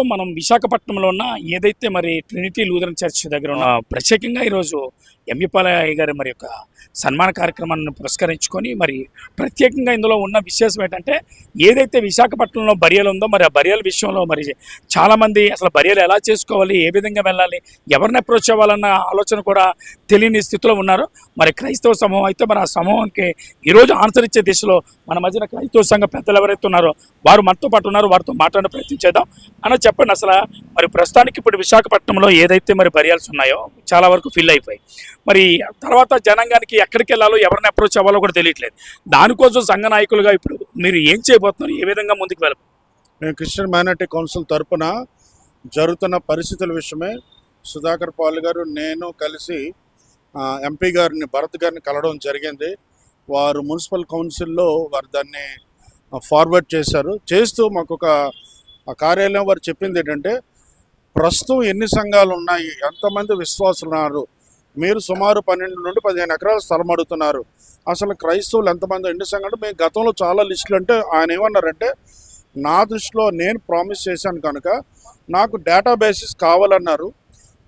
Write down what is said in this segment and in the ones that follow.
ప్రస్తుతం మనం విశాఖపట్నంలో ఉన్న ఏదైతే మరి ట్రినిటీ లూథరన్ చర్చ్ దగ్గర ఉన్న ప్రత్యేకంగా ఈరోజు ఎంఈపాలయ్య గారి మరి యొక్క సన్మాన కార్యక్రమాన్ని పురస్కరించుకొని మరి ప్రత్యేకంగా ఇందులో ఉన్న విశేషం ఏంటంటే ఏదైతే విశాఖపట్నంలో బరియలు ఉందో మరి ఆ బరియల విషయంలో మరి చాలామంది అసలు బరియలు ఎలా చేసుకోవాలి ఏ విధంగా వెళ్ళాలి ఎవరిని అప్రోచ్ అవ్వాలన్న ఆలోచన కూడా తెలియని స్థితిలో ఉన్నారు. మరి క్రైస్తవ సమూహం అయితే మరి ఆ సమూహానికి ఈరోజు ఆన్సర్ ఇచ్చే దిశలో మన మధ్యన క్రైస్తవ సంఘ పెద్దలు ఎవరైతే ఉన్నారో వారు మనతో పాటు ఉన్నారు వారితో మాట్లాడే ప్రయత్నం చేద్దాం. అన్న చెప్పండి అసలు మరి ప్రస్తుతానికి ఇప్పుడు విశాఖపట్నంలో ఏదైతే మరి బరియాల్సి ఉన్నాయో చాలా వరకు ఫిల్ అయిపోయి మరి తర్వాత జనాంగానికి ఎక్కడికి వెళ్ళాలో ఎవరిని అప్రోచ్ అవ్వాలో కూడా తెలియట్లేదు. దానికోసం సంఘ నాయకులుగా ఇప్పుడు మీరు ఏం చేయబోతున్నారు? ఏ విధంగా ముందుకు వెళ్ళ నేను క్రిస్టియన్ మైనార్టీ కౌన్సిల్ తరపున జరుగుతున్న పరిస్థితుల విషయమే సుధాకర్ పాల్ గారు నేను కలిసి ఎంపీ గారిని భరత్ గారిని కలవడం జరిగింది. వారు మున్సిపల్ కౌన్సిల్లో వారు దాన్ని ఫార్వర్డ్ చేశారు. చేస్తూ మాకు ఒక కార్యాలయం వారు చెప్పింది ఏంటంటే ప్రస్తుతం ఎన్ని సంఘాలు ఉన్నాయి? ఎంతమంది విశ్వాసులు ఉన్నారు? మీరు సుమారు పన్నెండు నుండి పదిహేను ఎకరాల స్థలం అడుగుతున్నారు. అసలు క్రైస్తవులు ఎంతమంది? ఎన్ని సంఘాలు? మేము గతంలో చాలా లిస్టులు అంటే ఆయన ఏమన్నారంటే నా దృష్టిలో నేను ప్రామిస్ చేశాను కనుక నాకు డేటాబేసిస్ కావాలన్నారు.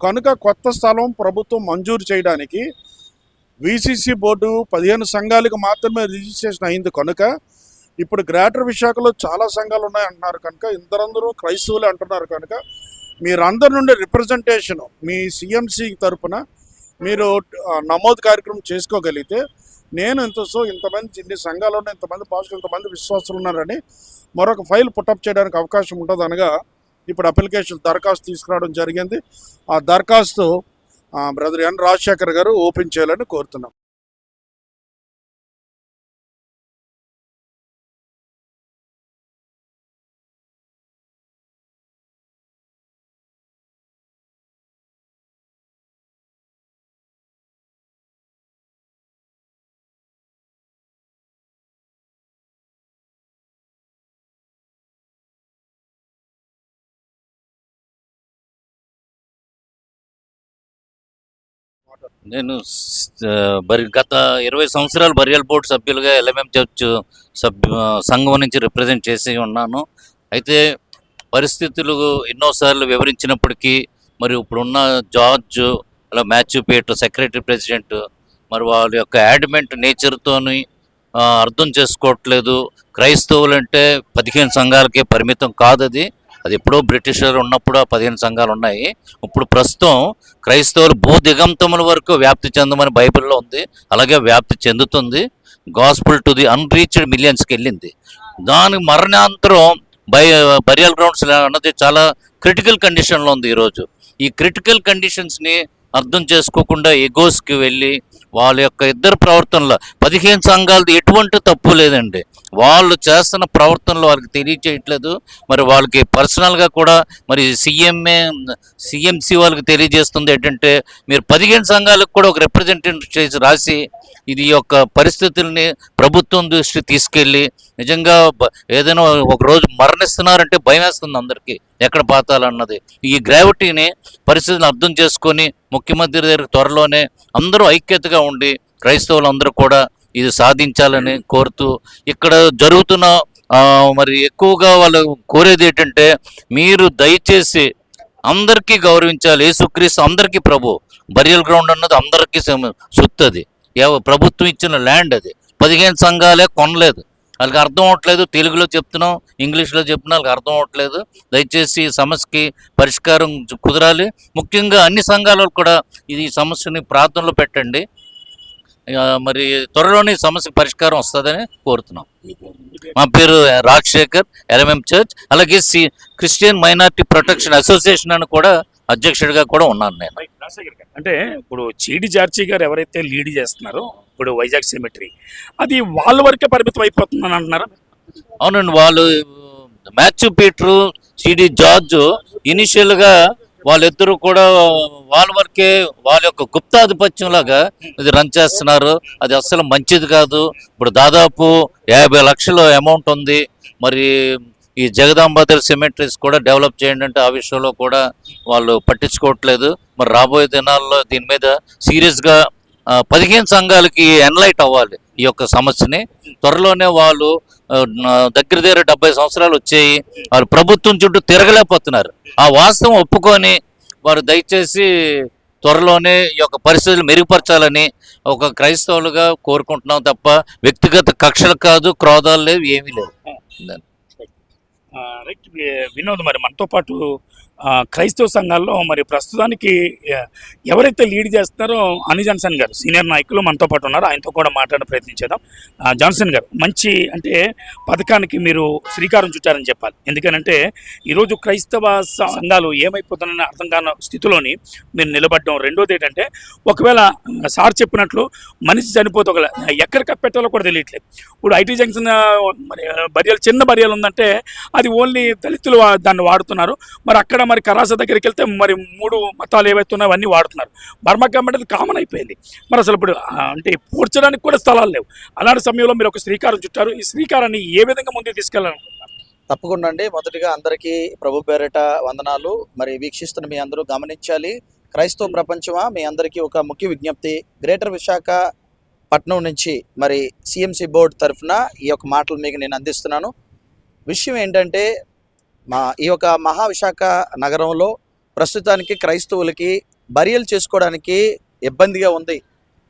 కనుక కొత్త స్థలం ప్రభుత్వం మంజూరు చేయడానికి విసిసి బోర్డు పదిహేను సంఘాలకు మాత్రమే రిజిస్ట్రేషన్ అయింది కనుక ఇప్పుడు గ్రేటర్ విశాఖలో చాలా సంఘాలు ఉన్నాయి అంటున్నారు కనుక ఇందరందరూ క్రైస్తవులు అంటున్నారు కనుక మీరందరి నుండి రిప్రజెంటేషన్ మీ సిఎంసి తరపున మీరు నమోదు కార్యక్రమం చేసుకోగలిగితే నేను ఇంత సో ఇంతమంది ఇన్ని సంఘాలు ఇంతమంది భాషలు ఇంతమంది విశ్వాసులు ఉన్నారని మరొక ఫైల్ పుట్టప్ చేయడానికి అవకాశం ఉంటుంది అనగా ఇప్పుడు అప్లికేషన్ దరఖాస్తు తీసుకురావడం జరిగింది. ఆ దరఖాస్తు బ్రదర్ ఎన్ రాజశేఖర్ గారు ఓపెన్ చేయాలని కోరుతున్నాం. నేను గత ఇరవై సంవత్సరాలు బరియల్ బోర్డు సభ్యులుగా ఎల్ఎంఎం చర్చ్ సభ్యు సంఘం నుంచి రిప్రజెంట్ చేసి ఉన్నాను. అయితే పరిస్థితులు ఎన్నోసార్లు వివరించినప్పటికీ మరి ఇప్పుడున్న జార్జ్ అలా మాథ్యూ పీటర్ సెక్రటరీ ప్రెసిడెంట్ మరి వాళ్ళ యొక్క యాడ్మెంట్ నేచర్తోని అర్థం చేసుకోవట్లేదు. క్రైస్తవులు అంటే పదిహేను సంఘాలకే పరిమితం కాదు అది ఎప్పుడో బ్రిటిషర్ ఉన్నప్పుడు ఆ పదిహేను సంఘాలు ఉన్నాయి. ఇప్పుడు ప్రస్తుతం క్రైస్తవులు భూ దిగంతముల వరకు వ్యాప్తి చెందమని బైబిల్లో ఉంది. అలాగే వ్యాప్తి చెందుతుంది. గాస్పుల్ టు ది అన్రీచ్డ్ మిలియన్స్కి వెళ్ళింది దాని మరణాంతరం బై బరియల్ గ్రౌండ్స్ అన్నది చాలా క్రిటికల్ కండిషన్లో ఉంది ఈరోజు. ఈ క్రిటికల్ కండిషన్స్ని అర్థం చేసుకోకుండా ఎగోస్కి వెళ్ళి వాళ్ళ యొక్క ఇద్దరు ప్రవర్తనలో పదిహేను సంఘాలది ఎటువంటి తప్పు లేదండి. వాళ్ళు చేస్తున్న ప్రవర్తనలు వాళ్ళకి తెలియచేయట్లేదు. మరి వాళ్ళకి పర్సనల్గా కూడా మరి సీఎంఏ సీఎంసీ వాళ్ళకి తెలియజేస్తుంది ఏంటంటే మీరు పదిహేను సంఘాలకు కూడా ఒక రిప్రజెంటేటివ్ చేసి రాసి ఇది యొక్క పరిస్థితుల్ని ప్రభుత్వం దృష్టి తీసుకెళ్ళి నిజంగా ఏదైనా ఒక రోజు మరణిస్తున్నారంటే భయం వేస్తుంది అందరికీ. ఎక్కడ పాతాలన్నది. ఈ గ్రావిటీని పరిస్థితిని అర్థం చేసుకొని ముఖ్యమంత్రి దగ్గర త్వరలోనే అందరూ ఐక్యతగా ఉండి క్రైస్తవులు అందరూ కూడా ఇది సాధించాలని కోరుతూ ఇక్కడ జరుగుతున్న మరి ఎక్కువగా వాళ్ళు కోరేది ఏంటంటే మీరు దయచేసి అందరికీ గౌరవించాలి. యేసుక్రీస్తు అందరికీ ప్రభు. బరియల్ గ్రౌండ్ అన్నది అందరికీ సొత్తు అది ప్రభుత్వం ఇచ్చిన ల్యాండ్ అది. పదిహేను సంఘాలే కొనలేదు. వాళ్ళకి అర్థం అవ్వట్లేదు తెలుగులో చెప్తున్నాం ఇంగ్లీష్లో చెప్తున్నా వాళ్ళకి అర్థం అవ్వట్లేదు. దయచేసి ఈ సమస్యకి పరిష్కారం కుదరాలి. ముఖ్యంగా అన్ని సంఘాలు కూడా ఇది సమస్యని ప్రార్థనలో పెట్టండి. మరి త్వరలోనే సమస్య సమస్యకి పరిష్కారం వస్తుందని కోరుతున్నాం. మా పేరు రాజశేఖర్ ఎల్ఎంఎం చర్చ్. అలాగే సి క్రిస్టియన్ మైనారిటీ ప్రొటెక్షన్ అసోసియేషన్ అని కూడా అధ్యక్షుడిగా కూడా ఉన్నాను నేను. అంటే ఇప్పుడు చీడి జార్జీ గారు ఎవరైతే లీడ్ చేస్తున్నారో ఇప్పుడు వైజాగ్ సెమిటరీ అది వాళ్ళ వరకే పరిమితం అయిపోతుందని అంటున్నారా? అవునండి వాళ్ళు మ్యాథ్యూ పీటరు సిడి జార్జ్ ఇనిషియల్గా వాళ్ళిద్దరూ కూడా వాళ్ళ వరకే వాళ్ళ యొక్క గుప్తాధిపత్యం లాగా ఇది రన్ చేస్తున్నారు. అది అస్సలు మంచిది కాదు. ఇప్పుడు దాదాపు యాభై లక్షల అమౌంట్ ఉంది. మరి ఈ జగదాంబాదర్ సిమెట్రీస్ కూడా డెవలప్ చేయండి అంటే ఆ విషయంలో కూడా వాళ్ళు పట్టించుకోవట్లేదు. మరి రాబోయే దినాల్లో దీని మీద సీరియస్గా పదిహేను సంఘాలకి ఎన్లైట్ అవ్వాలి ఈ యొక్క సమస్యని. త్వరలోనే వాళ్ళు దగ్గర దగ్గర డెబ్బై సంవత్సరాలు వచ్చాయి. వాళ్ళు ప్రభుత్వం చుట్టూ తిరగలేకపోతున్నారు. ఆ వాస్తవం ఒప్పుకొని వారు దయచేసి త్వరలోనే ఈ యొక్క పరిస్థితులు మెరుగుపరచాలని ఒక క్రైస్తవులుగా కోరుకుంటున్నాం తప్ప వ్యక్తిగత కక్షలు కాదు క్రోధాలు లేవు ఏమీ లేవు. రైట్ వినోద్ మరి మనతో పాటు క్రైస్తవ సంఘాల్లో మరి ప్రస్తుతానికి ఎవరైతే లీడ్ చేస్తున్నారో అని జాన్సన్ గారు సీనియర్ నాయకులు మనతో పాటు ఉన్నారు. ఆయనతో కూడా మాట్లాడే ప్రయత్నించేద్దాం. జాన్సన్ గారు మంచి అంటే పథకానికి మీరు శ్రీకారం చుట్టారని చెప్పాలి. ఎందుకనంటే ఈరోజు క్రైస్తవ సంఘాలు ఏమైపోతున్నాయని అర్థం కాని స్థితిలోని మీరు నిలబడడం. రెండోది ఏంటంటే ఒకవేళ సార్ చెప్పినట్లు మనిషి చనిపోతే ఒకవేళ ఎక్కడ కప్పెట్టాలో కూడా తెలియట్లేదు. ఇప్పుడు ఐటీ జంక్షన్ మరి బర్యాలు చిన్న బర్యాలు ఉందంటే అది ఓన్లీ దళితులు దాన్ని వాడుతున్నారు. మరి అక్కడ మరి కరాస దగ్గరికి వెళ్తే మరి మూడు మతాలు ఏవైతే ఉన్నాయో అవన్నీ వాడుతున్నారు. బర్మకం అంటే కామన్ అయిపోయింది. మరి అసలు ఇప్పుడు అంటే పూడ్చడానికి కూడా స్థలాలు లేవు. అలాంటి సమయంలో మీరు ఒక శ్రీకారం చుట్టారు. ఈ శ్రీకారాన్ని ఏ విధంగా ముందుకు తీసుకెళ్ళాలనుకుంటున్నారు? తప్పకుండా అండి. మొదటిగా అందరికీ ప్రభు పేరిట వందనాలు. మరి వీక్షిస్తున్న మీ అందరూ గమనించాలి. క్రైస్తవ ప్రపంచమా? మీ అందరికీ ఒక ముఖ్య విజ్ఞప్తి. గ్రేటర్ విశాఖ పట్నం నుంచి మరి సిఎంసి బోర్డు తరఫున ఈ యొక్క మాటలు మీకు నేను అందిస్తున్నాను. విషయం ఏంటంటే మా ఈ యొక్క మహావిశాఖ నగరంలో ప్రస్తుతానికి క్రైస్తవులకి బరియలు చేసుకోవడానికి ఇబ్బందిగా ఉంది.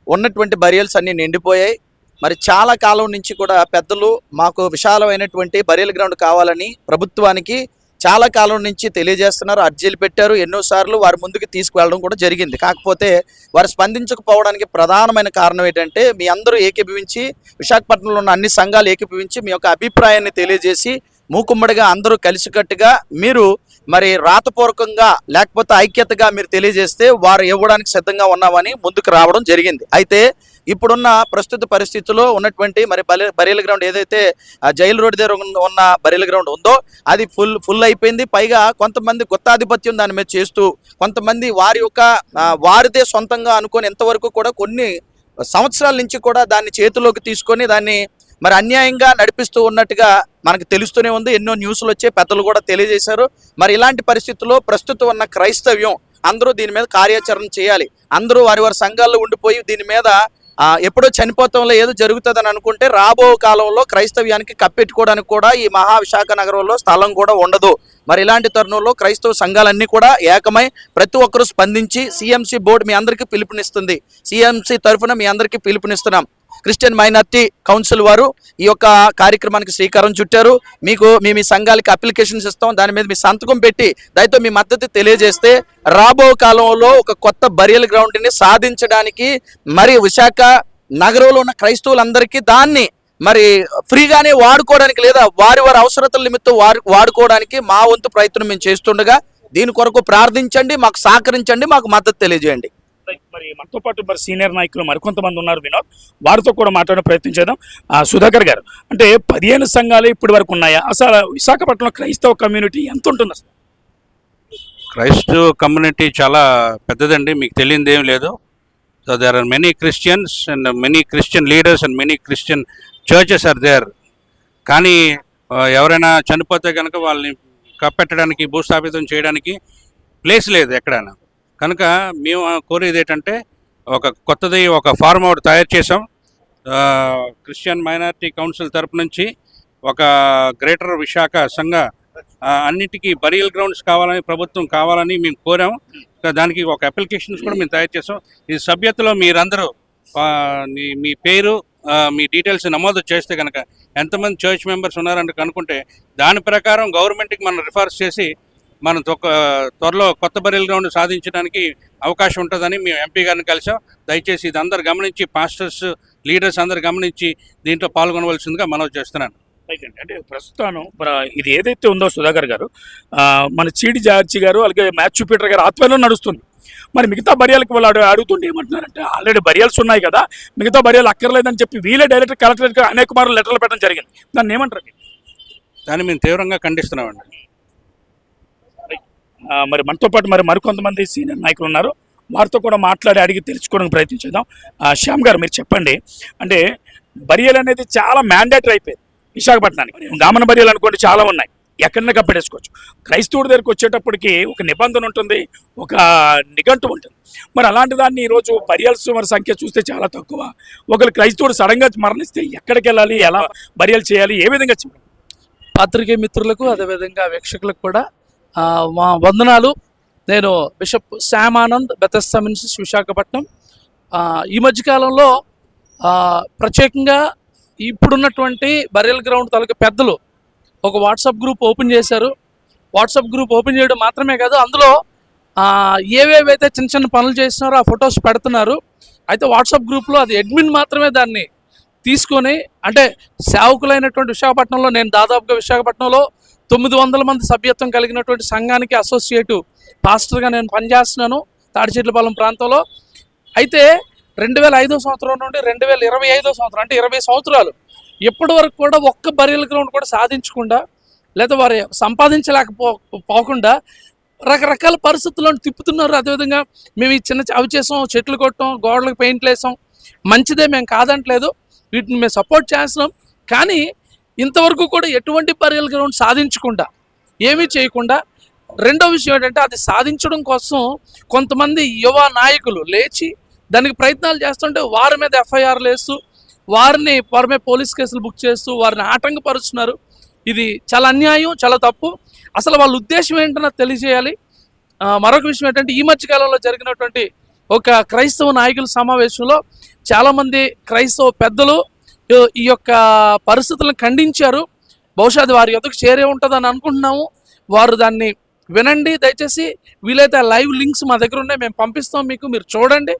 ఉన్నటువంటి బరియల్స్ అన్నీ నిండిపోయాయి. మరి చాలా కాలం నుంచి కూడా పెద్దలు మాకు విశాలమైనటువంటి బరియల్ గ్రౌండ్ కావాలని ప్రభుత్వానికి చాలా కాలం నుంచి తెలియజేస్తున్నారు. అర్జీలు పెట్టారు. ఎన్నోసార్లు వారి ముందుకు తీసుకువెళ్ళడం కూడా జరిగింది. కాకపోతే వారు స్పందించకపోవడానికి ప్రధానమైన కారణం ఏంటంటే మీ అందరూ ఏకీభవించి విశాఖపట్నంలో ఉన్న అన్ని సంఘాలు ఏకీభవించి మీ యొక్క అభిప్రాయాన్ని తెలియజేసి మూకుమ్మడిగా అందరూ కలిసికట్టుగా మీరు మరి రాతపూర్వకంగా లేకపోతే ఐక్యతగా మీరు తెలియజేస్తే వారు ఇవ్వడానికి సిద్ధంగా ఉన్నామని ముందుకు రావడం జరిగింది. అయితే ఇప్పుడున్న ప్రస్తుత పరిస్థితుల్లో ఉన్నటువంటి మరి బలి బరీల గ్రౌండ్ ఏదైతే జైలు రోడ్ దగ్గర ఉన్న- బరీల గ్రౌండ్ ఉందో అది ఫుల్ ఫుల్ అయిపోయింది. పైగా కొంతమంది గుత్తాధిపత్యం దాని మీద చేస్తూ కొంతమంది వారి యొక్క వారిదే సొంతంగా అనుకొని ఎంతవరకు కూడా కొన్ని సంవత్సరాల నుంచి కూడా దాన్ని చేతిలోకి తీసుకొని దాన్ని మరి అన్యాయంగా నడిపిస్తూ ఉన్నట్టుగా మనకు తెలుస్తూనే ఉంది. ఎన్నో న్యూస్లు వచ్చే పెద్దలు కూడా తెలియజేశారు. మరి ఇలాంటి పరిస్థితుల్లో ప్రస్తుతం ఉన్న క్రైస్తవ్యం అందరూ దీని మీద కార్యాచరణ చేయాలి. అందరూ వారి వారి సంఘాల్లో ఉండిపోయి దీని మీద ఎప్పుడో చనిపోతంలో ఏదో జరుగుతుందని అనుకుంటే రాబో కాలంలో క్రైస్తవ్యానికి కప్పెట్టుకోవడానికి కూడా ఈ మహావిశాఖ నగరంలో స్థలం కూడా ఉండదు. మరి ఇలాంటి తరుణంలో క్రైస్తవ సంఘాలన్నీ కూడా ఏకమై ప్రతి ఒక్కరూ స్పందించి సిఎంసి బోర్డు మీ అందరికీ పిలుపునిస్తుంది. సిఎంసి తరఫున మీ అందరికీ పిలుపునిస్తున్నాం. క్రిస్టియన్ మైనార్టీ కౌన్సిల్ వారు ఈ యొక్క కార్యక్రమానికి శ్రీకారం చుట్టారు. మీకు మీ మీ సంఘాలకి అప్లికేషన్స్ ఇస్తాం. దాని మీద మీ సంతకం పెట్టి దయతో మీ మద్దతు తెలియజేస్తే రాబో కాలంలో ఒక కొత్త బరియల్ గ్రౌండ్ని సాధించడానికి మరి విశాఖ నగరంలో ఉన్న క్రైస్తవులందరికీ దాన్ని మరి ఫ్రీగానే వాడుకోవడానికి లేదా వారి వారి అవసరతల నిమిత్తం వారు వాడుకోవడానికి మా వంతు ప్రయత్నం మేము చేస్తుండగా దీని కొరకు ప్రార్థించండి మాకు సహకరించండి మాకు మద్దతు తెలియజేయండి. మరి మనతో పాటు మరి సీనియర్ నాయకులు మరికొంతమంది ఉన్నారు వినోద్. వారితో కూడా మాట్లాడే ప్రయత్నం చేద్దాం. ఆ, సుధాకర్ గారు అంటే పదిహేను సంఘాలు ఇప్పటి వరకు ఉన్నాయా? అసలు విశాఖపట్నంలో క్రైస్తవ కమ్యూనిటీ ఎంత ఉంటుంది అసలు? క్రైస్తవ కమ్యూనిటీ చాలా పెద్దదండి మీకు తెలియదు ఏం లేదు. So there are many Christians and many Christian leaders and many Christian churches are there కానీ ఎవరైనా చనిపోతే కనుక వాళ్ళని కప్పెట్టడానికి భూస్థాపితం చేయడానికి ప్లేస్ లేదు ఎక్కడైనా. కనుక మేము కోరేది ఏంటంటే ఒక కొత్తది ఒక ఫార్మ్ అవుట్ తయారు చేసాం క్రిస్టియన్ మైనారిటీ కౌన్సిల్ తరపు నుంచి ఒక గ్రేటర్ విశాఖ సంఘ అన్నిటికీ బరియల్ గ్రౌండ్స్ కావాలని ప్రభుత్వం కావాలని మేము కోరాం. దానికి ఒక అప్లికేషన్స్ కూడా మేము తయారు చేసాం ఈ సభ్యతలో మీరందరూ మీ- మీ పేరు మీ డీటెయిల్స్ నమోదు చేస్తే కనుక ఎంతమంది చర్చ్ మెంబర్స్ ఉన్నారంటే కనుక్కుంటే దాని ప్రకారం గవర్నమెంట్కి మనం రిఫర్స్ చేసి మనం త్వరలో కొత్త బరియల్ గ్రౌండ్ సాధించడానికి అవకాశం ఉంటుందని మేము ఎంపీ గారిని కలిసాం. దయచేసి ఇది అందరు గమనించి పాస్టర్స్ లీడర్స్ అందరు గమనించి దీంట్లో పాల్గొనవలసిందిగా మనవి చేస్తున్నాను. అంటే ప్రస్తుతం ప్ర- ఇది ఏదైతే ఉందో సుధాకర్ గారు మన చీడి జార్జి గారు అలాగే మ్యాథ్యూ పీటర్ గారు ఆధ్వర్యంలో నడుస్తుంది. మరి మిగతా బరియాలకు వాళ్ళు అడుగు అడుగుతుంటే ఏమంటున్నారంటే ఆల్రెడీ బరియల్స్ ఉన్నాయి కదా మిగతా బరియాలు అక్కర్లేదని చెప్పి వీళ్ళే డైరెక్ట్ కలెక్టరేట్కి అనేక మార్లు లెటర్లు పెట్టడం జరిగింది. దాన్ని ఏమంటారు? దాన్ని మేము తీవ్రంగా ఖండిస్తున్నామండి. మరి మనతో పాటు మరి మరికొంతమంది సీనియర్ నాయకులు ఉన్నారు. వారితో కూడా మాట్లాడి అడిగి తెలుసుకోవడానికి ప్రయత్నించేద్దాం. ఆ, శ్యామ్ గారు మీరు చెప్పండి. అంటే బరియల్ అనేది చాలా మ్యాండేటరీ అయిపోయింది విశాఖపట్నానికి. గామన బరియలు అనుకోండి చాలా ఉన్నాయి. ఎక్కడన్నా కప్పెడేసుకోవచ్చు క్రైస్తవుడి దగ్గరికి వచ్చేటప్పటికి ఒక నిబంధన ఉంటుంది ఒక నిఘంటు ఉంటుంది. మరి అలాంటి దాన్ని ఈరోజు బరియల్స్ మరి సంఖ్య చూస్తే చాలా తక్కువ. ఒకరు క్రైస్తవుడు సడన్గా మరణిస్తే ఎక్కడికి వెళ్ళాలి ఎలా బరియలు చేయాలి ఏ విధంగా చేయాలి పాత్రికేయ మిత్రులకు అదేవిధంగా వీక్షకులకు కూడా మా వందనాలు. నేను bishop Shyam Anand Bethesda ministries Visakhapatnam. ఈ మధ్యకాలంలో ప్రత్యేకంగా ఇప్పుడున్నటువంటి బరియల్ గ్రౌండ్ తాలూకా పెద్దలు ఒక వాట్సాప్ గ్రూప్ ఓపెన్ చేశారు. వాట్సాప్ గ్రూప్ ఓపెన్ చేయడం మాత్రమే కాదు అందులో ఏవేవైతే చిన్న చిన్న పనులు చేస్తున్నారో ఆ ఫొటోస్ పెడుతున్నారు. అయితే వాట్సాప్ గ్రూప్లో అది అడ్మిన్ మాత్రమే దాన్ని తీసుకొని అంటే సేవకులైనటువంటి విశాఖపట్నంలో నేను దాదాపుగా విశాఖపట్నంలో తొమ్మిది వందల మంది సభ్యత్వం కలిగినటువంటి సంఘానికి అసోసియేటు పాస్టర్గా నేను పనిచేస్తున్నాను తాడిచెట్లపాలెం ప్రాంతంలో. అయితే రెండు వేల ఐదో సంవత్సరం నుండి రెండు వేల ఇరవై ఐదో సంవత్సరం అంటే ఇరవై సంవత్సరాలు ఇప్పటి వరకు కూడా ఒక్క బరియల్ గ్రౌండ్ కూడా సాధించకుండా లేదా వారు సంపాదించలేకపో పోకుండా రకరకాల పరిస్థితులను తిప్పుతున్నారు. అదేవిధంగా మేము ఈ చిన్న అవి చేసాం చెట్లు కొట్టాం గోడలకు పెయింట్లు వేసాం. మంచిదే మేము కాదంటలేదు. వీటిని మేము సపోర్ట్ చేస్తున్నాం. కానీ ఇంతవరకు కూడా ఎటువంటి బరియల్ గ్రౌండ్ సాధించకుండా ఏమీ చేయకుండా రెండో విషయం ఏంటంటే అది సాధించడం కోసం కొంతమంది యువ నాయకులు లేచి దానికి ప్రయత్నాలు చేస్తుంటే వారి మీద ఎఫ్ఐఆర్లు వేస్తూ వారిని వారి మీద పోలీస్ కేసులు బుక్ చేస్తూ వారిని ఆటంకపరుస్తున్నారు. ఇది చాలా అన్యాయం చాలా తప్పు. అసలు వాళ్ళ ఉద్దేశం ఏంటన్నా తెలియజేయాలి. మరొక విషయం ఏంటంటే ఈ మధ్యకాలంలో జరిగినటువంటి ఒక క్రైస్తవ నాయకుల సమావేశంలో చాలామంది క్రైస్తవ పెద్దలు ఈ- యొక్క పరిస్థితులను ఖండించారు. బహుశా అది వారి యొక్కకు చేరే ఉంటుందని అనుకుంటున్నాము. వారు దాన్ని వినండి దయచేసి. వీలైతే ఆ లైవ్ లింక్స్ మా దగ్గర ఉన్నాయి మేము పంపిస్తాం మీకు మీరు చూడండి.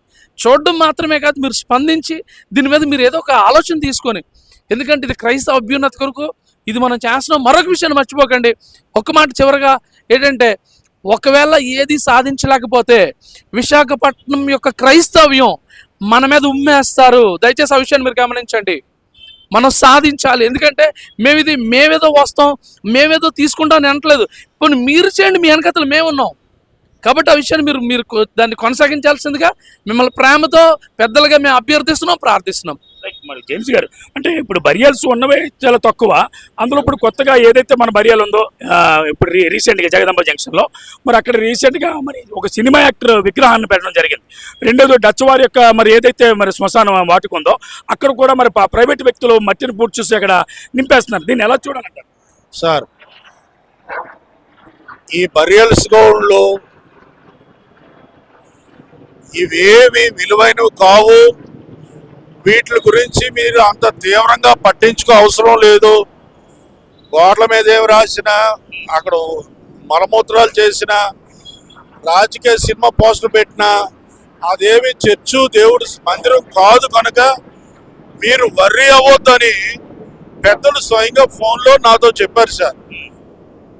చూడడం మాత్రమే కాదు మీరు స్పందించి దీని మీద మీరు ఏదో ఒక ఆలోచన తీసుకొని ఎందుకంటే ఇది క్రైస్తవ అభ్యున్నతి కొరకు ఇది మనం చేస్తున్నాం. మరొక విషయాన్ని మర్చిపోకండి. ఒక మాట చివరగా ఏంటంటే ఒకవేళ ఏది సాధించలేకపోతే విశాఖపట్నం యొక్క క్రైస్తవ్యం మన మీద ఉమ్మేస్తారు. దయచేసి ఆ విషయాన్ని మీరు గమనించండి. మనం సాధించాలి. ఎందుకంటే మేము ఇది మేమేదో వస్తాం మేమేదో తీసుకుంటాం అని అనట్లేదు. కొన్ని మీరు చేయండి మీ వెనకతలు మేము ఉన్నాం కాబట్టి ఆ విషయాన్ని మీరు మీరు దాన్ని కొనసాగించాల్సిందిగా మిమ్మల్ని ప్రేమతో పెద్దలుగా మేము అభ్యర్థిస్తున్నాం ప్రార్థిస్తున్నాం. లైక్ మరి జేమ్స్ గారు. అంటే ఇప్పుడు బరియాల్స్ ఉన్నవే చాలా తక్కువ. అందులో ఇప్పుడు కొత్తగా ఏదైతే మన బరియాలు ఉందో ఇప్పుడు రీసెంట్గా జగదంబ జంక్షన్లో మరి అక్కడ రీసెంట్గా మరి ఒక సినిమా యాక్టర్ విగ్రహాన్ని పెట్టడం జరిగింది. రెండోది డచ్ వారి యొక్క మరి ఏదైతే మరి శ్మశానం వాటికి ఉందో అక్కడ కూడా మరి ప్రైవేట్ వ్యక్తులు మట్టిని పూర్తి చూసి అక్కడ నింపేస్తున్నారు. దీన్ని ఎలా చూడాలంటారు? సార్ ఈ బరియల్స్ గౌడ్లో ఇవేవి విలువైనవి కావు. వీటి గురించి మీరు అంత తీవ్రంగా పట్టించుకో అవసరం లేదు. గోడల మీద ఏమి రాసినా అక్కడ మలమూత్రాలు చేసిన రాజకీయ సినిమా పోస్టర్ పెట్టినా అదేమి చర్చు దేవుడు మందిరం కాదు కనుక మీరు వర్రీ అవ్వద్దని పెద్దలు స్వయంగా ఫోన్లో నాతో చెప్పారు సార్.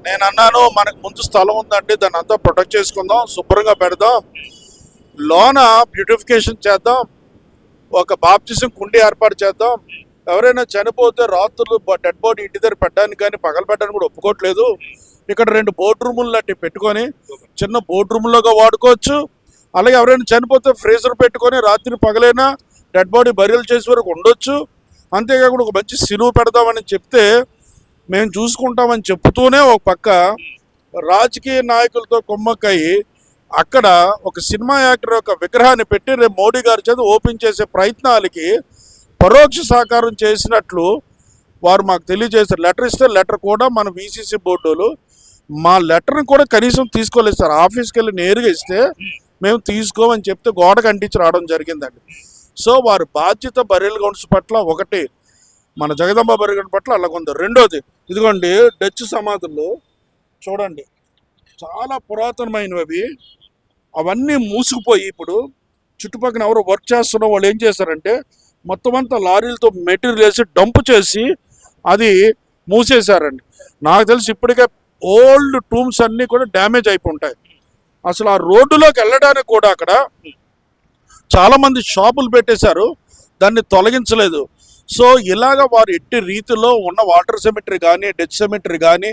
నేను అన్నాను మనకు ముందు స్థలం ఉందంటే దాన్ని అంతా ప్రొటెక్ట్ చేసుకుందాం శుభ్రంగా పెడదాం లోన బ్యూటిఫికేషన్ చేద్దాం ఒక బాప్తిజం కుండి ఏర్పాటు చేద్దాం. ఎవరైనా చనిపోతే రాత్రులు డెడ్ బాడీ ఇంటి దగ్గర పెట్టడానికి కానీ పగలు పెట్టడానికి కూడా ఒప్పుకోవట్లేదు. ఇక్కడ రెండు బోర్డు రూములు లాంటివి పెట్టుకొని చిన్న బోర్డు రూములుగా వాడుకోవచ్చు. అలాగే ఎవరైనా చనిపోతే ఫ్రీజర్ పెట్టుకొని రాత్రి పగలైనా డెడ్ బాడీ బరియల్ చేసే వరకు ఉండొచ్చు. అంతేకాకుండా ఒక మంచి సిలువు పెడదామని చెప్తే మేము చూసుకుంటామని చెప్తూనే ఒక పక్క రాజకీయ నాయకులతో కుమ్మక్కయి అక్కడ ఒక సినిమా యాక్టర్ యొక్క విగ్రహాన్ని పెట్టి రేపు మోడీ గారి చేత ఓపెన్ చేసే ప్రయత్నాలకి పరోక్ష సహకారం చేసినట్లు వారు మాకు తెలియజేశారు. లెటర్ ఇస్తే లెటర్ కూడా మన వీసీసీ బోర్డులు. మా లెటర్ని కూడా కనీసం తీసుకోలేదు సార్. ఆఫీస్కి వెళ్ళి నేరుగా ఇస్తే మేము తీసుకోమని చెప్తే గోడకు అంటించి రావడం జరిగిందండి. సో వారు బాధ్యత బరియల్ గౌండ్స్ పట్ల ఒకటి మన జగదంబ బరిగన్ పట్ల అలాగుంది రెండోది ఇదిగోండి డచ్ సమాధులు చూడండి. చాలా పురాతనమైనవి. అవి అవన్నీ మూసుకుపోయి ఇప్పుడు చుట్టుపక్కల ఎవరు వర్క్ చేస్తున్న వాళ్ళు ఏం చేశారంటే మొత్తం అంతా లారీలతో మెటీరియల్ వేసి డంప్ చేసి అది మూసేశారండి. నాకు తెలిసి ఇప్పటికే ఓల్డ్ టూమ్స్ అన్నీ కూడా డ్యామేజ్ అయిపోయి అసలు ఆ రోడ్డులోకి వెళ్ళడానికి కూడా అక్కడ చాలామంది షాపులు పెట్టేశారు. దాన్ని తొలగించలేదు. సో ఇలాగ వారు ఎట్టి రీతిలో ఉన్న వాటర్ సెమిటరీ కానీ డెచ్ సెమిటరీ కానీ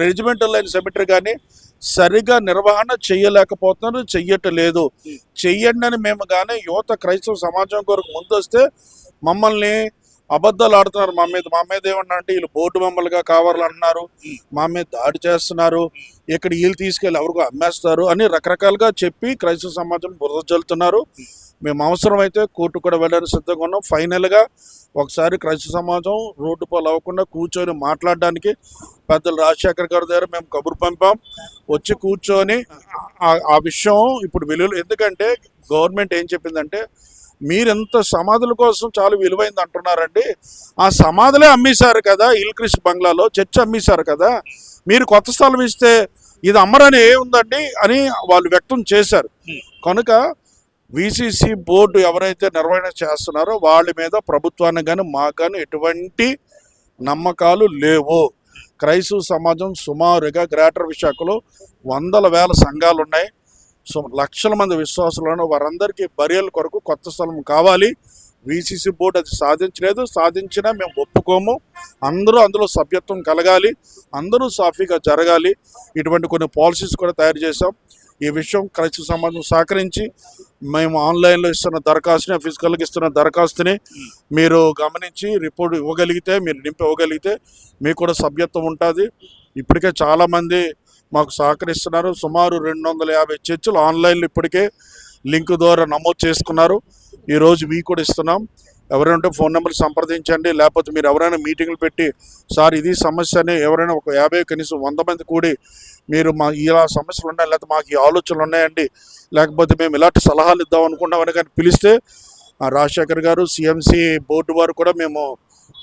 రెజిమెంటల్ లైన్ సెమిటరీ కానీ సరిగా నిర్వహణ చెయ్యలేకపోతున్నారు చెయ్యట్లేదు. చెయ్యండి అని మేము కానీ యువత క్రైస్తవ సమాజం కొరకు ముందొస్తే మమ్మల్ని అబద్ధాలు ఆడుతున్నారు మా మీద మా మీద ఏమన్నా అంటే వీళ్ళు బోర్డు మమ్మల్గా కావాలని అంటున్నారు మా మీద దాడి చేస్తున్నారు. ఇక్కడ వీళ్ళు తీసుకెళ్ళి ఎవరికో అమ్మేస్తారు అని రకరకాలుగా చెప్పి క్రైస్తవ సమాజం బురద చల్లుతున్నారు మేము అవసరమైతే కోర్టు కూడా వెళ్ళడానికి సిద్ధంగా ఉన్నాం. ఫైనల్గా ఒకసారి క్రైస్తవ సమాజం రోడ్డు పాలు అవ్వకుండా కూర్చొని మాట్లాడడానికి పెద్దలు రాజశేఖర్ గారి దగ్గర మేము కబురు పంపాం. వచ్చి కూర్చొని ఆ- విషయం ఇప్పుడు విలువ ఎందుకంటే గవర్నమెంట్ ఏం చెప్పిందంటే మీరెంత సమాధుల కోసం చాలా విలువైంది అంటున్నారండి. ఆ సమాధులే అమ్మేశారు కదా ఇల్క్రిష్ బంగ్లాలో చర్చ్ అమ్మేశారు కదా. మీరు కొత్త స్థలం ఇస్తే ఇది అమ్మరని ఏముందండి అని వాళ్ళు వ్యక్తం చేశారు. కనుక విసిసి బోర్డు ఎవరైతే నిర్వహణ చేస్తున్నారో వాళ్ళ మీద ప్రభుత్వానికి కానీ మాకు కానీ ఎటువంటి నమ్మకాలు లేవు. క్రైస్తవ సమాజం సుమారుగా గ్రేటర్ విశాఖలో వందల వేల సంఘాలు ఉన్నాయి. సో లక్షల మంది విశ్వాసులను వారందరికీ బరియల కొరకు కొత్త స్థలం కావాలి. విసిసి బోర్డు అది సాధించలేదు. సాధించినా మేము ఒప్పుకోము. అందరూ అందులో సభ్యత్వం కలగాలి. అందరూ సాఫీగా జరగాలి. ఇటువంటి కొన్ని పాలసీస్ కూడా తయారు చేశాం. ఈ విషయం క్రైస్తవ సమాజం సహకరించి మేము ఆన్లైన్లో ఇస్తున్న దరఖాస్తుని ఫిజికల్గా ఇస్తున్న దరఖాస్తుని మీరు గమనించి రిపోర్ట్ ఇవ్వగలిగితే మీరు నింపి ఇవ్వగలిగితే మీకు కూడా సభ్యత్వం ఉంటుంది. ఇప్పటికే చాలామంది మాకు సహకరిస్తున్నారు. సుమారు రెండు వందల యాభై చర్చలు ఆన్లైన్లో ఇప్పటికే లింక్ ద్వారా నమోదు చేసుకున్నారు. ఈరోజు మీకు కూడా ఇస్తున్నాం. ఎవరైనా ఉంటే ఫోన్ నెంబర్ సంప్రదించండి. లేకపోతే మీరు ఎవరైనా మీటింగ్లు పెట్టి సార్ ఇది సమస్య అని ఎవరైనా ఒక యాభై కనీసం వంద మంది కూడి మీరు మా ఇలా సమస్యలు ఉన్నాయి లేకపోతే మాకు ఈ ఆలోచనలు ఉన్నాయండి. లేకపోతే మేము ఇలాంటి సలహాలు ఇద్దాం అనుకున్నామని కానీ పిలిస్తే ఆ రాజశేఖర్ గారు సిఎంసి బోర్డు వారు కూడా మేము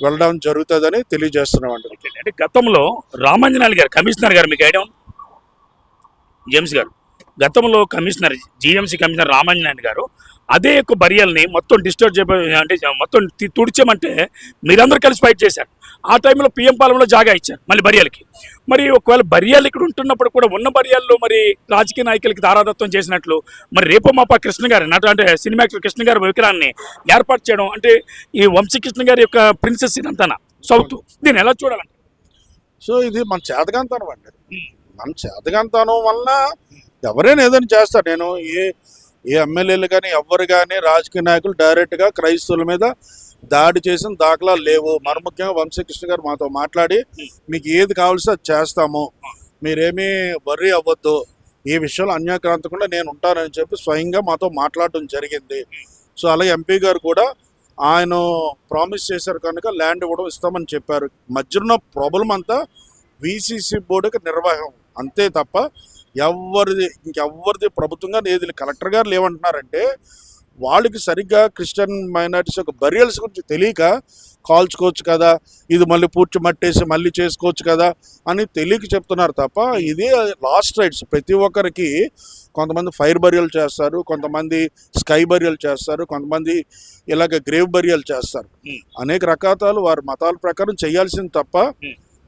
వెళ్ళడం జరుగుతుందని తెలియజేస్తున్నామండి. అంటే గతంలో రామాంజనాయులు గారు కమిషనర్ గారు మీకు ఐడియా జేమ్స్ గారు. గతంలో కమిషనర్ జిఎంసీ కమిషనర్ రామాంజనాయుడు గారు అదే యొక్క బరియల్ని మొత్తం డిస్టర్బ్ చేయ అంటే మొత్తం తుడిచామంటే మీరందరూ కలిసి ఫైట్ చేశారు. ఆ టైంలో పిఎం పాలెంలో జాగా ఇచ్చారు మళ్ళీ బరియాలకి. మరి ఒకవేళ బరియాలు ఇక్కడ ఉంటున్నప్పుడు కూడా ఉన్న బరియాల్లో మరి రాజకీయ నాయకులకి దారాదత్వం చేసినట్లు మరి రేపు మాప కృష్ణ గారి నట అంటే సినిమా యాక్టర్ కృష్ణ గారి విగ్రహాన్ని ఏర్పాటు చేయడం అంటే ఈ వంశీకృష్ణ గారి యొక్క ప్రిన్సెస్ ఇదంతా సౌత్. దీన్ని ఎలా చూడాలంటే సో ఇది మన చేతకాంతనం అండి. మన చేతకాంతనం వలన ఎవరైనా ఏదైనా చేస్తారు. నేను ఏ ఏ ఎమ్మెల్యేలు కానీ ఎవరు కానీ రాజకీయ నాయకులు డైరెక్ట్గా క్రైస్తవుల మీద దాడి చేసిన దాఖలాలు లేవు. మరి ముఖ్యంగా వంశీకృష్ణ గారు మాతో మాట్లాడి మీకు ఏది కావాల్సి అది చేస్తాము. మీరేమీ వర్రీ అవ్వద్దు. ఈ విషయంలో అన్యాక్రాంతకుండా నేను ఉంటానని చెప్పి స్వయంగా మాతో మాట్లాడటం జరిగింది. సో అలాగే ఎంపీ గారు కూడా ఆయన ప్రామిస్ చేశారు కనుక ల్యాండ్ ఇవ్వడం ఇస్తామని చెప్పారు. మధ్యలో ప్రాబ్లం అంతా విసిసి బోర్డుకి నిర్వాహం. అంతే తప్ప ఎవరిది ఇంకెవ్వరిది ప్రభుత్వంగా ఏది కలెక్టర్ గారు ఏమంటున్నారంటే వాళ్ళకి సరిగ్గా క్రిస్టియన్ మైనారిటీస్ యొక్క బరియల్స్ గురించి తెలియక కాల్చుకోవచ్చు కదా ఇది మళ్ళీ పూడ్చి మట్టేసి మళ్ళీ చేసుకోవచ్చు కదా అని తెలియక చెప్తున్నారు తప్ప ఇది లాస్ట్ రైట్స్ ప్రతి ఒక్కరికి కొంతమంది ఫైర్ బరియల్ చేస్తారు కొంతమంది స్కై బరియల్ చేస్తారు కొంతమంది ఇలాగ గ్రేవ్ బరియల్ చేస్తారు. అనేక రకాలు వారి మతాల ప్రకారం చేయాల్సింది తప్ప.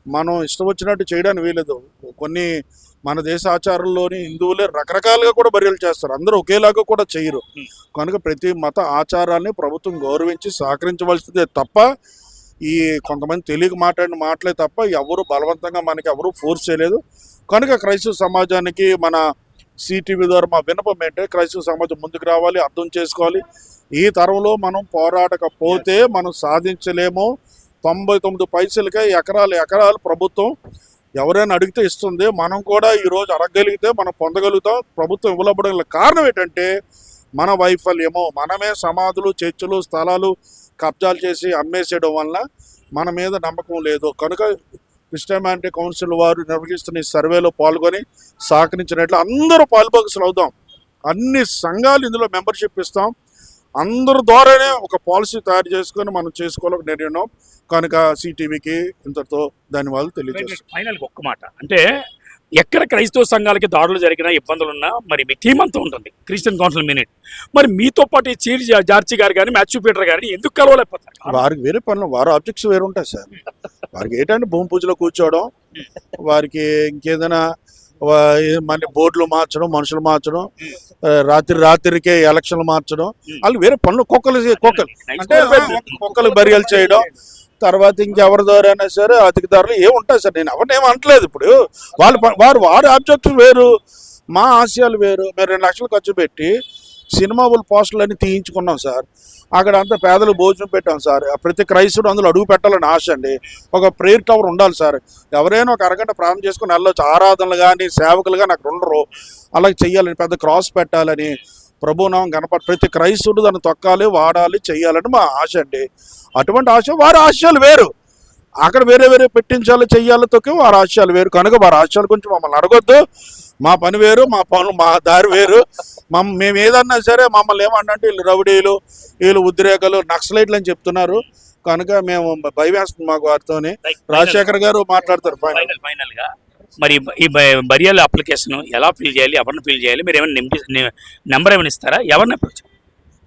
మనం ఇష్టం వచ్చినట్టు చేయడానికి వీలదు కొన్ని మన దేశ ఆచారంలోని హిందువులే రకరకాలుగా కూడా బరియలు చేస్తారు. అందరూ ఒకేలాగా కూడా చేయరు. కనుక ప్రతి మత ఆచారాన్ని ప్రభుత్వం గౌరవించి సహకరించవలసిందే తప్ప ఈ కొంతమంది తెలియక మాట్లాడిన మాటలే తప్ప ఎవరు బలవంతంగా మనకి ఎవరు ఫోర్స్ చేయలేదు. కనుక క్రైస్తవ సమాజానికి మన సిటీవీ ద్వారా మా వినపం ఏంటంటే క్రైస్తవ సమాజం ముందుకు రావాలి అర్థం చేసుకోవాలి. ఈ తరంలో మనం పోరాడకపోతే మనం సాధించలేము. తొంభై తొమ్మిది పైసలకే ఎకరాలు ఎకరాలు ప్రభుత్వం ఎవరైనా అడిగితే ఇస్తుంది. మనం కూడా ఈరోజు అడగగలిగితే మనం పొందగలుగుతాం. ప్రభుత్వం ఇవ్వబడగల కారణం ఏంటంటే మన వైఫల్యము మనమే సమాధులు చర్చలు స్థలాలు కబ్జాలు చేసి అమ్మేసేయడం వలన మన మీద నమ్మకం లేదు. కనుక క్రిస్టియానిటీ కౌన్సిల్ వారు నిర్వహిస్తున్న ఈ సర్వేలో పాల్గొని సహకరించినట్లు అందరూ పాల్భాగసులు అవుదాం. అన్ని సంఘాలు ఇందులో మెంబర్షిప్ ఇస్తాం. అందరి ద్వారానే ఒక పాలసీ తయారు చేసుకొని మనం చేసుకోవాలని నిర్ణయం. కనుక సిటీవీకి ఇంతటితో ధన్యవాదాలు తెలియజేస్తాం ఫైనల్ ఒక్క మాట. అంటే ఎక్కడ క్రైస్తవ సంఘాలకి దాడులు జరిగినా ఇబ్బందులు ఉన్నా మరి మీ టీం అంతా ఉంటుంది. క్రిస్టియన్ కౌన్సిల్ మినిట్ మరి మీతో పాటు ఈ చీర్ జా- జార్జి గారు కానీ మ్యాథ్యూ పీటర్ గారిని ఎందుకు కలవలేకపోతారు? వారికి వేరే పనులు వారి ఆబ్జెక్ట్స్ వేరు ఉంటాయి సార్. వారికి ఏంటంటే భూమి పూజలో కూర్చోవడం వారికి ఇంకేదైనా మన బోర్డులు మార్చడం మనుషులు మార్చడం రాత్రి రాత్రికే ఎలక్షన్లు మార్చడం వాళ్ళు వేరే పనులు కుక్కలు కుక్కలు. అంటే కుక్కలు బరియలు చేయడం తర్వాత ఇంకెవరి ద్వారా సరే అతికిదారులు ఏ ఉంటాయి సార్? నేను ఎవరిని ఏం అనట్లేదు ఇప్పుడు. వాళ్ళు వారు వారి ఆబ్జెక్ట్స్ వేరు మా ఆశయాలు వేరు. మేము రెండు లక్షలు ఖర్చు పెట్టి సినిమా వాళ్ళ పోస్టర్లు అన్ని తీయించుకున్నాం సార్. అక్కడ అంతా పేదలు భోజనం పెట్టాం సార్. ప్రతి క్రైస్తుడు అందులో అడుగు పెట్టాలని ఆశ అండి. ఒక ప్రేయర్ టవర్ ఉండాలి సార్. ఎవరైనా ఒక అరగంట ప్రారంభం చేసుకుని వెళ్ళొచ్చు ఆరాధనలు కానీ సేవకులు కానీ అక్కడ ఉండరు. అలాగే చెయ్యాలని పెద్ద క్రాస్ పెట్టాలని ప్రభునామం కనపడ ప్రతి క్రైస్తుడు దాన్ని తొక్కాలి వాడాలి చెయ్యాలని మా ఆశ అండి. అటువంటి ఆశ వారి ఆశయాలు వేరు. అక్కడ వేరే వేరే పెట్టించాలి చెయ్యాలి తొక్కి వారి ఆశయాలు వేరు. కనుక వారి ఆశయాల గురించి మమ్మల్ని అడగొద్దు. మా పని వేరు మా పనులు మా దారి వేరు. మమ్ మేము ఏదన్నా సరే మమ్మల్ని ఏమన్నంటే వీళ్ళు రౌడీలు వీళ్ళు ఉద్రేకాలు నక్సలైట్లు అని చెప్తున్నారు. కనుక మేము భయవేస్తుంది మాకు వారితోని. రాజశేఖర్ గారు మాట్లాడతారు ఫైనల్ ఫైనల్ ఫైనల్గా. మరి ఈ బరియల్ అప్లికేషన్ ఎలా ఫిల్ చేయాలి ఎవరిని ఫిల్ చేయాలి? మీరు ఏమైనా నెంబర్ ఏమైనా ఇస్తారా? ఎవరిని approach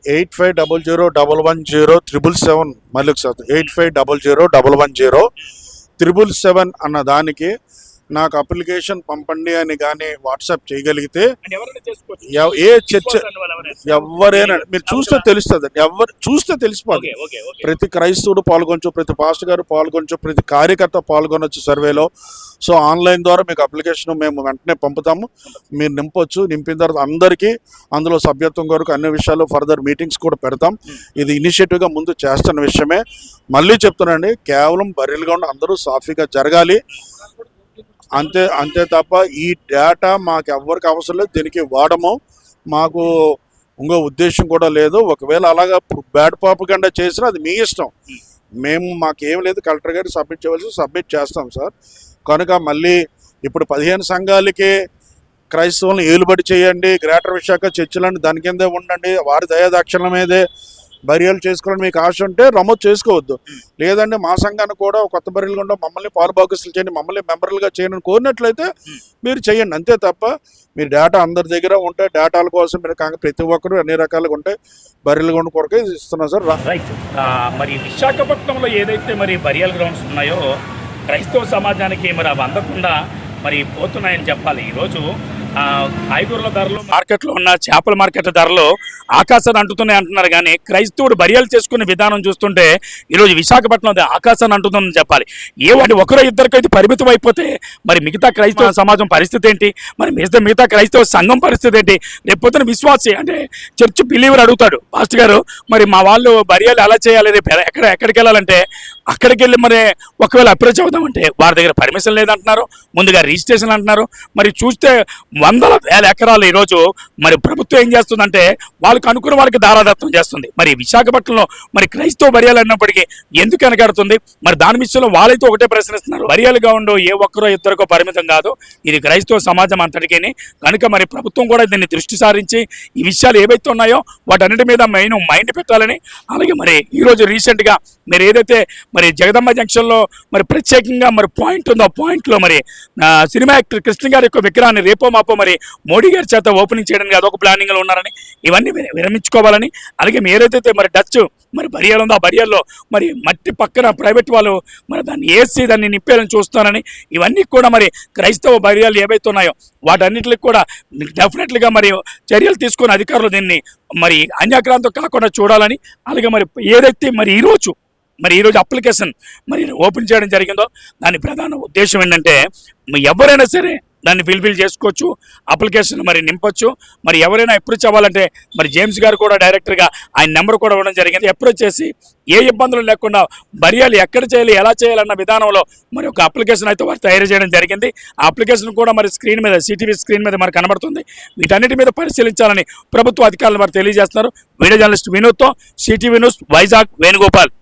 eight five double zero double one zero triple seven మళ్ళీ ఒకసారి eight five double zero double one zero triple seven అన్న దానికి నాకు అప్లికేషన్ పంపండి అని కానీ వాట్సాప్ చేయగలిగితే ఏ చర్చ ఎవరైనా మీరు చూస్తే తెలుస్తుంది. ఎవరు చూస్తే ఓకే ప్రతి క్రైస్తవుడు పాల్గొనచ్చు ప్రతి పాస్టర్ గారు పాల్గొనచ్చు ప్రతి కార్యకర్త పాల్గొనొచ్చు సర్వేలో. సో ఆన్లైన్ ద్వారా మీకు అప్లికేషన్ మేము వెంటనే పంపుతాము. మీరు నింపొచ్చు నింపిన తర్వాత అందరికీ అందులో సభ్యత్వం కొరకు అన్ని విషయాలు ఫర్దర్ మీటింగ్స్ కూడా పెడతాం. ఇది ఇనిషియేటివ్గా ముందు చేస్తున్న విషయమే. మళ్ళీ చెప్తున్నానండి కేవలం బర్రెలుగా ఉండి అందరూ సాఫీగా జరగాలి. అంతే అంతే తప్ప ఈ డేటా మాకు ఎవరికి అవసరం లేదు. దీనికి వాడము. మాకు ఇంకో ఉద్దేశం కూడా లేదు. ఒకవేళ అలాగా బ్యాడ్ పాపకండా చేసినా అది మీ ఇష్టం. మేము మాకేం లేదు. కలెక్టర్ గారికి సబ్మిట్ చేయవలసి సబ్మిట్ చేస్తాం సార్. కనుక మళ్ళీ ఇప్పుడు పదిహేను సంఘాలకి క్రైస్తవులను ఏలుబడి చేయండి. గ్రేటర్ విశాఖ చర్చిలను దాని కిందే ఉండండి. వారి దయాదాక్షణ మీదే. బర్యాలు చేసుకోవాలని మీకు ఆశ ఉంటే నమోదు చేసుకోవద్దు. లేదంటే మా సంఘాన్ని కూడా కొత్త బర్రెలు కూడా మమ్మల్ని పాలుభాగస్తులు చేయండి మమ్మల్ని మెంబర్లుగా చేయండి అని కోరినట్లయితే మీరు చేయండి. అంతే తప్ప మీరు డేటా అందరి దగ్గర ఉంటే డేటాల కోసం మీరు కాక ప్రతి ఒక్కరు అన్ని రకాలుగా ఉంటే బర్రెలు కొండ కొరకే ఇస్తున్నాం సార్. రైట్ మరి విశాఖపట్నంలో ఏదైతే మరి బరియల్ గ్రౌండ్స్ ఉన్నాయో క్రైస్తవ సమాజానికి మరి అవి అందకుండా మరి పోతున్నాయని చెప్పాలి. ఈరోజు కాయగూరల ధరలు మార్కెట్లో ఉన్న చేపల మార్కెట్ ధరలు ఆకాశాన్ని అంటుతున్నాయి అంటున్నారు కానీ క్రైస్తవుడు బరియలు చేసుకునే విధానం చూస్తుంటే ఈరోజు విశాఖపట్నం అది ఆకాశాన్ని అంటుతుందని చెప్పాలి. ఏ వాటి ఒకరో ఇద్దరికో ఇది పరిమితం అయిపోతే మరి మిగతా క్రైస్తవ సమాజం పరిస్థితి ఏంటి? మరి మిగతా మిగతా క్రైస్తవ సంఘం పరిస్థితి ఏంటి? రేపొద్దున విశ్వాసి అంటే చర్చ్ బిలీవర్ అడుగుతాడు. పాస్టర్ గారు మరి మా వాళ్ళు బరియాలు ఎలా చేయాలి? రేపు ఎక్కడ ఎక్కడికి వెళ్ళాలంటే అక్కడికి వెళ్ళి మరి ఒకవేళ అప్రోచ్ అవుదామంటే వారి దగ్గర పర్మిషన్ లేదంటున్నారు ముందుగా రిజిస్ట్రేషన్ అంటున్నారు. మరి చూస్తే వందల వేల ఎకరాలు ఈరోజు మరి ప్రభుత్వం ఏం చేస్తుందంటే వాళ్ళకి అనుకున్న వాళ్ళకి దారాదత్తం చేస్తుంది. మరి విశాఖపట్నంలో మరి క్రైస్తవ బరియాలు అన్నప్పటికీ ఎందుకు వెనకాడుతుంది? మరి దాని విషయంలో వాళ్ళైతే ఒకటే ప్రశ్నిస్తున్నారు. బరియాలుగా ఉండో ఏ ఒక్కరో ఇద్దరికో పరిమితం కాదు. ఇది క్రైస్తవ సమాజం అంతటికీ కనుక మరి ప్రభుత్వం కూడా దీన్ని దృష్టి సారించి ఈ విషయాలు ఏవైతే ఉన్నాయో వాటన్నిటి మీద మెయిన్ మైండ్ పెట్టాలని అలాగే మరి ఈరోజు రీసెంట్గా మీరు ఏదైతే మరి జగదమ్మ జంక్షన్లో మరి ప్రత్యేకంగా మరి పాయింట్ ఉందో పాయింట్లో మరి సినిమా యాక్టర్ కృష్ణ గారి యొక్క విగ్రహాన్ని రేపో మాపో మరి మోడీ గారి చేత ఓపెనింగ్ చేయడానికి అదొక ప్లానింగ్లో ఉన్నారని ఇవన్నీ విరమించుకోవాలని. అలాగే మీరు ఏదైతే మరి డచ్ మరి బరియాలు ఉందో ఆ బరియాల్లో మరి మట్టి పక్కన ప్రైవేట్ వాళ్ళు మరి దాన్ని వేసి దాన్ని నింపేయాలని చూస్తున్నారని ఇవన్నీ కూడా మరి క్రైస్తవ బరియాలు ఏవైతే ఉన్నాయో వాటన్నిటికి కూడా డెఫినెట్లీగా మరి చర్యలు తీసుకుని అధికారులు దీన్ని మరి అన్యాక్రాంతం కాకుండా చూడాలని అలాగే మరి ఏదైతే మరి ఈరోజు మరి ఈరోజు అప్లికేషన్ మరి ఓపెన్ చేయడం జరిగిందో దాని ప్రధాన ఉద్దేశం ఏంటంటే ఎవరైనా సరే దాన్ని ఫిల్ఫిల్ చేసుకోవచ్చు అప్లికేషన్ మరి నింపొచ్చు. మరి ఎవరైనా అప్రోచ్ అవ్వాలంటే మరి జేమ్స్ గారు కూడా డైరెక్టర్గా ఆయన నెంబర్ కూడా ఇవ్వడం జరిగింది. అప్రోచ్ చేసి ఏ ఇబ్బందులు లేకుండా బర్యాలు ఎక్కడ చేయాలి ఎలా చేయాలన్న విధానంలో మరి ఒక అప్లికేషన్ అయితే వారు తయారు చేయడం జరిగింది. ఆ అప్లికేషన్ కూడా మరి స్క్రీన్ మీద సిటీవీ స్క్రీన్ మీద మరి కనబడుతుంది. వీటన్నిటి మీద పరిశీలించాలని ప్రభుత్వ అధికారులు మరి తెలియజేస్తున్నారు. వీడియో జర్నలిస్ట్ వినోద్తో సిటీవీ న్యూస్ వైజాగ్ వేణుగోపాల్.